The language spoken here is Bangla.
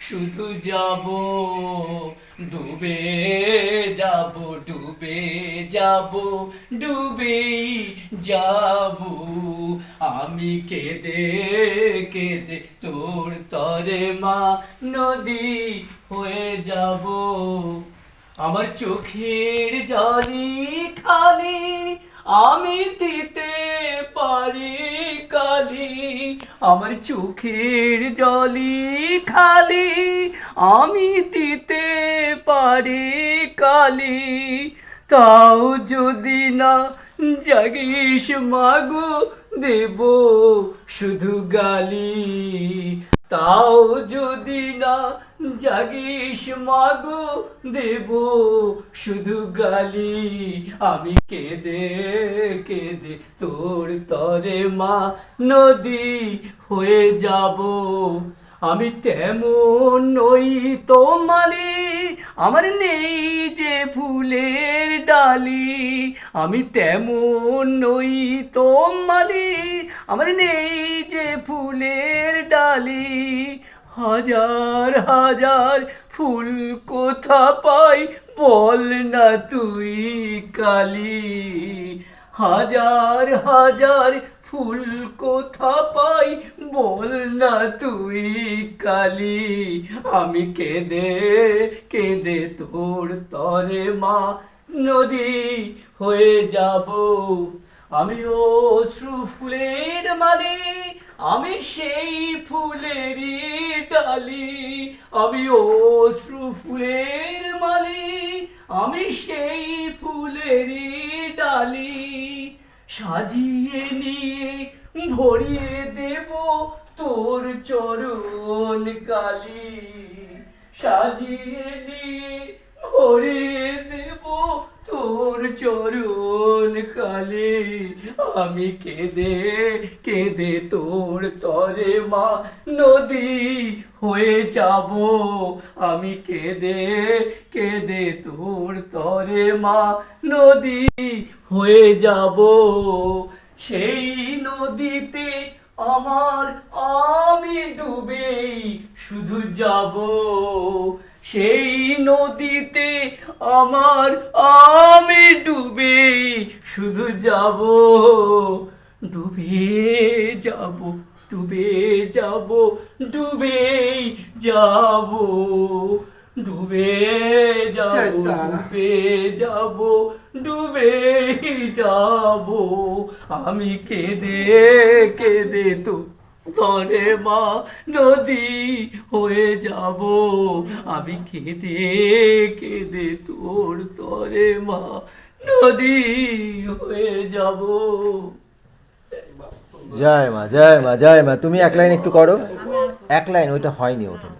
শুধু যাব, ডুবে যাব ডুবে যাব ডুবে যাব। আমি কেঁদে কেঁদে তোর তরে মা নদী হয়ে যাব। আমার চোখের জলি খালি আমি দিতে পারি কালি আমার চোখের জলি খালি, আমি দিতে পারি কালি। তাও যদি না জাগিস মাগো, দেব শুধু গালি। তাও যদি না জাগিস মাগো, দেব শুধু গালি। আমি কেঁদে কেঁদে তোর তরে মা নদী হয়ে যাব। আমি তেমন নই তো মানে আমার নেই যে ফুলের ডালি। আমি তেমন নই তো মানে আমার নেই যে ফুলের ডালি। হাজার হাজার ফুল কোথা পাই বল না তুই কালি। হাজার হাজার ফুল কোথা পাই বল না তুই কালি। আমি কেঁদে কেঁদে তোর তরে মা, নদী হয়ে যাব। আমি অশ্রু ফুলের মানে আমি সেই ফুলেরই ডালি। আমি অশ্রু ফুলের মানে আমি সেই ফুলেরই ডালি। সাজিয়ে নিয়ে ভরিয়ে দেব তোর চরণ কালি। সাজিয়ে নিয়ে ভরিয়ে দেব তোর চরণ কালি। আমি কেঁদে কেঁদে তোর তরে মা নদী হয়ে যাব। আমি কেঁদে কেঁদে তোর তরে মা নদী হয়ে যাব। সেই নদীতে আমার আমি ডুবে শুধু যাব। সেই নদীতে আমার আমি ডুবে শুধু যাব ডুবে যাব ডুবে যাব ডুবে যাব ডুবে যাব ডুবে যাব ডুবে যাব। আমি কেঁদে কেঁদে তো তরে মা নদী হয়ে যাব। আমি কেঁদে কেঁদে তোর তরে মা নদী হয়ে যাব। জয় মা জয় মা জয় মা। তুমি এক লাইন একটু করো। এক লাইন, ওইটা হয়নি ওটা